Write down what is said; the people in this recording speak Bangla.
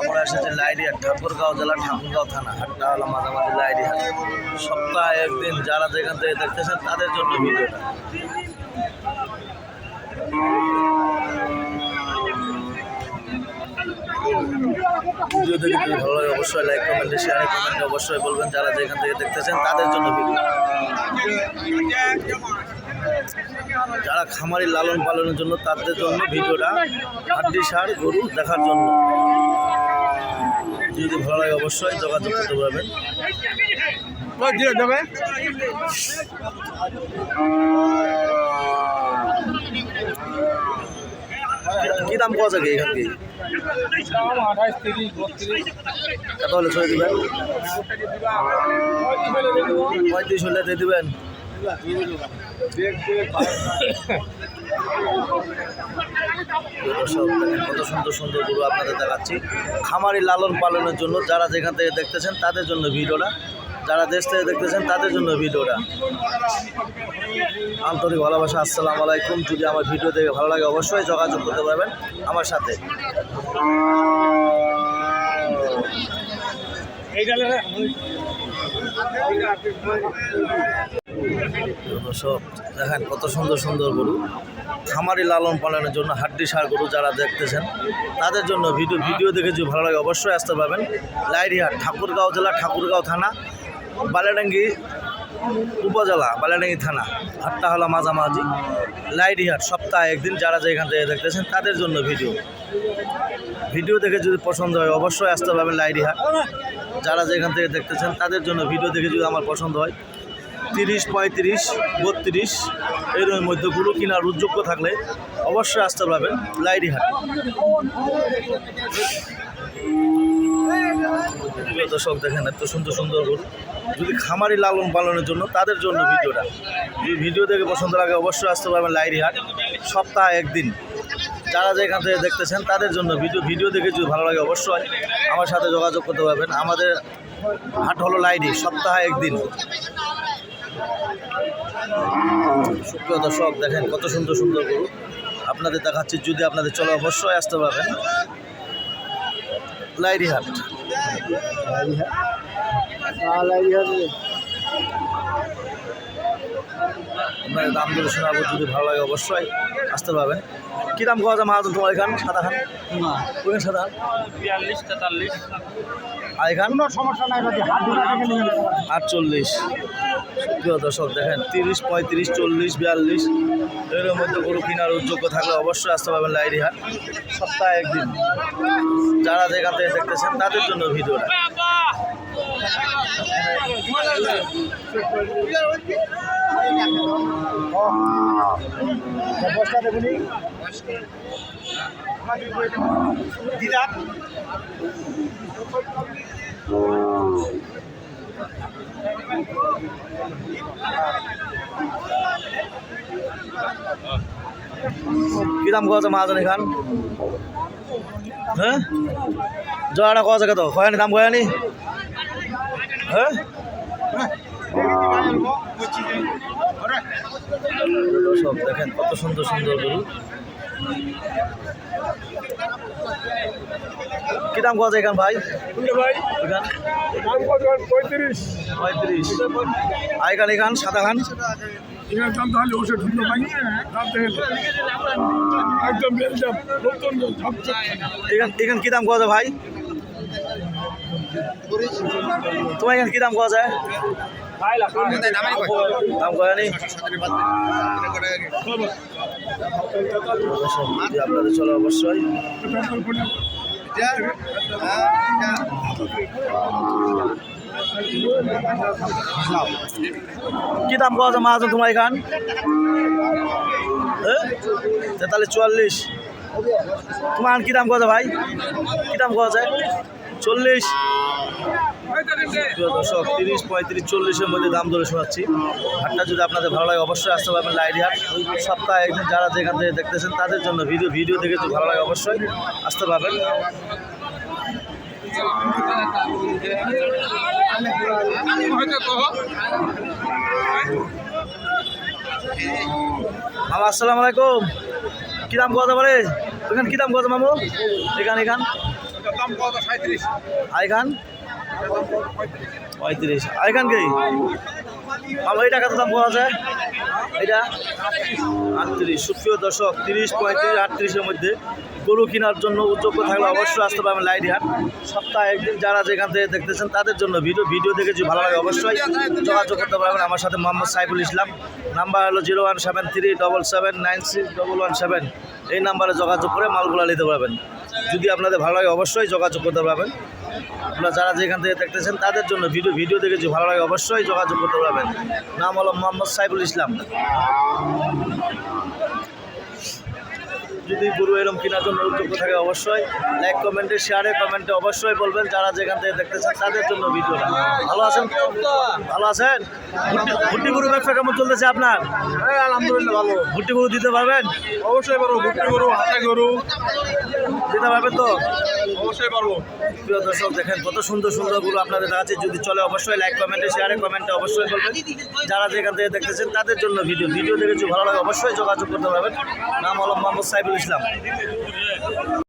আমরা ঠাকুরগাঁও ঠাকুরগাঁও থানা হলো মাঝামাঝি সপ্তাহে যারা যেখান থেকে দেখতেছেন তাদের জন্য ভিডিও লাগে, অবশ্যই লাইক কমেন্টে শেয়ারে কমেন্টে অবশ্যই বলবেন যারা যেখান থেকে দেখতেছেন তাদের জন্য ভিডিও। যারা খামারি লালন পালনের জন্য তাদের জন্য ভিডিওটা হাড্ডি সার গরু দেখার জন্য। যদি ভালো লাগে অবশ্যই যোগাযোগ করতে পারবেন। কি- কি দাম পাওয়া যাবে এখান থেকে কত হলে ছেড়ে দেবেন? পঁয়ত্রিশ হলে দিয়ে দেবেন। কত সুন্দর সুন্দর গরু আপনাদের দেখাচ্ছি। খামারি লালন পালনের জন্য যারা যেখান থেকে দেখতেছেন তাদের জন্য ভিডিওটা। যারা দেশ থেকে দেখতেছেন তাদের জন্য ভিডিওটা। আন্তরিক ভালোবাসা, আসসালামু আলাইকুম। যদি আমার ভিডিও দেখে ভালো লাগে অবশ্যই যোগাযোগ করতে পারবেন আমার সাথে। দর্শক দেখেন কত সুন্দর সুন্দর গরু। খামারি লালন পালনের জন্য হাড্ডি সার গরু যারা দেখতেছেন, তাদের জন্য ভিডিও ভিডিও দেখে যদি ভালো লাগে অবশ্যই আসতে পারবেন। লাইরিহাট ঠাকুরগাঁও জেলা, ঠাকুরগাঁও থানা, বালাডাঙ্গি উপজেলা, বালাডাঙ্গি থানা হাটটা হলো মাঝামাঝি লাইরিহাট সপ্তাহে একদিন যারা যেখান থেকে দেখতেছেন, তাদের জন্য ভিডিও। ভিডিও দেখে যদি পছন্দ হয় অবশ্যই আসতে পারবেন লাইরিহাট যারা যেখান থেকে দেখতেছেন, তাদের জন্য ভিডিও দেখে যদি আমার পছন্দ হয় তিরিশ, পঁয়ত্রিশ, বত্রিশ এর মধ্যে গরু কেনার উদ্যোগ্য থাকলে অবশ্যই আসতে পারবেন লাইরিহাট প্রিয় দর্শক, দেখেন এত সুন্দর সুন্দর গরু। যদি খামারি লালন পালনের জন্য তাদের জন্য ভিডিওটা। যদি ভিডিও দেখে পছন্দ লাগে, অবশ্যই আসতে পারবেন লাইরিহাট সপ্তাহে একদিন। যারা যেখান থেকে দেখতেছেন, তাদের জন্য ভিডিও ভিডিও দেখে যদি ভালো লাগে, অবশ্যই আমার সাথে যোগাযোগ করতে পারবেন। আমাদের হাট হলো লাইডি, সপ্তাহে একদিন। সুপ্রিয় দর্শক, দেখেন কত সুন্দর সুন্দর গরু। আপনাদের দেখাচ্ছি, যদি আপনাদের চলে, অবশ্যই আসতে পারবেন। লাইডি হাট আপনাদের দাম দরে শোনাবো যদি ভালো লাগে অবশ্যই আসতে পারবেন। কী দাম পাওয়া যায় মাহাজন তোমার এখান? সাদা খান? ওখানে সাদা? বিয়াল্লিশ তেতাল্লিশ। আর এখান? সমস্যা নাই। আটচল্লিশ। প্রিয় দর্শক দেখেন তিরিশ পঁয়ত্রিশ চল্লিশ বিয়াল্লিশ এর মধ্যে গরু কেনার উদ্যোগ্য থাকলে অবশ্যই আসতে পারবেন লাইরি হাট সপ্তাহে একদিন। যারা যেখান থেকে দেখতেছেন তাদের জন্য ভিডিওটা। কী দাম কোয়া আছে মহাজন এখান? হ্যাঁ? কোয়া আছে কত? কয়ানি দাম কয়ানি হ্যাঁ? দর্শক দেখেন কত সুন্দর সুন্দর গরু। কি দাম আছে এখান ভাই? ভাই? পঁয়ত্রিশ। পঁয়ত্রিশ। আর এখান এখান সাদা খান এখানে দাম তাহলে ওষুধ ঢুকলো। একদম এখান এখান কি দাম যায় ভাই? তোমার এখান কি দাম কোয়া যায়? দাম যদি আপনাদের চলে অবশ্যই। কি দাম পাওয়া যায়? মাহাজন তোমার এখান? তেতাল্লিশ, চুয়াল্লিশ। তোমার কি দাম পাওয়া যায় ভাই? কি দাম পাওয়া যায়? চল্লিশ। দর্শক, তিরিশ, পঁয়ত্রিশ, চল্লিশের মধ্যে দাম ধরে শোনাচ্ছি। হাটটা যদি আপনাদের ভালো লাগে, অবশ্যই আসতে পারবেন লাইট হাট সপ্তাহে যারা যেখান থেকে দেখতেছেন, তাদের জন্য ভিডিও ভিডিও দেখে যদি ভালো লাগে, অবশ্যই আসতে পারবেন। মামা, আসসালামু আলাইকুম। কী দাম কথা পারে এখান কী দাম কথা মামু? এখান এখান। আইখান? পঁয়ত্রিশ। আইখান কি? এটা কত দাম পাওয়া যায়। এটা আটত্রিশ। সুপ্রিয় দর্শক, তিরিশ পঁয়ত্রিশ, আটত্রিশের মধ্যে গরু কেনার জন্য উদ্যোগ থাকলে অবশ্যই আসতে পারবেন লাইট হাট সপ্তাহে একদিন যারা যেখান থেকে দেখতেছেন তাদের জন্য ভিডিও ভিডিও দেখে যদি ভালো লাগে অবশ্যই যোগাযোগ করতে পারবেন আমার সাথে মোহাম্মদ সাইফুল ইসলাম। নাম্বার হলো zero one seven three double seven nine six double one seven. এই নাম্বারে যোগাযোগ করে মালগুলা নিতে পারবেন। যদি আপনাদের ভালো লাগে অবশ্যই যোগাযোগ করতে পারবেন। আপনারা যারা যেখান থেকে দেখতেছেন তাদের জন্য ভিডিও ভিডিও দেখে যদি ভালো লাগে অবশ্যই যোগাযোগ করতে পারবেন। নাম হলো মোহাম্মদ সাইফুল ইসলাম। যদি গুরু এরম কেনার জন্য উদ্যোগ থাকে অবশ্যই লাইক কমেন্টে শেয়ারে কমেন্টে অবশ্যই বলবেন যারা যেখান থেকে দেখতেছেন তাদের জন্য ভিডিওটা। ভালো আছেন? ভালো আছেন? ভুট্টি- গরু ব্যবসা কেমন চলতেছে আপনার? আলহামদুলিল্লাহ ভালো। ভুট্টি গরু দিতে পারবেন? অবশ্যই পারব ভুট্টি গরু হাঁসা গরু। দিতে পারবেন তো? অবশ্যই প্রিয় দর্শক, দেখেন কত সুন্দর সুন্দরগুলো আপনাদের আছে যদি চলে, অবশ্যই লাইক কমেন্টে শেয়ারে কমেন্টে অবশ্যই করবেন যারা যেখান থেকে দেখতেছেন, তাদের জন্য ভিডিও ভিডিও দেখে ভালো লাগে, অবশ্যই যোগাযোগ করতে পারবেন। নাম হলো মোহাম্মদ সাইফুল ইসলাম।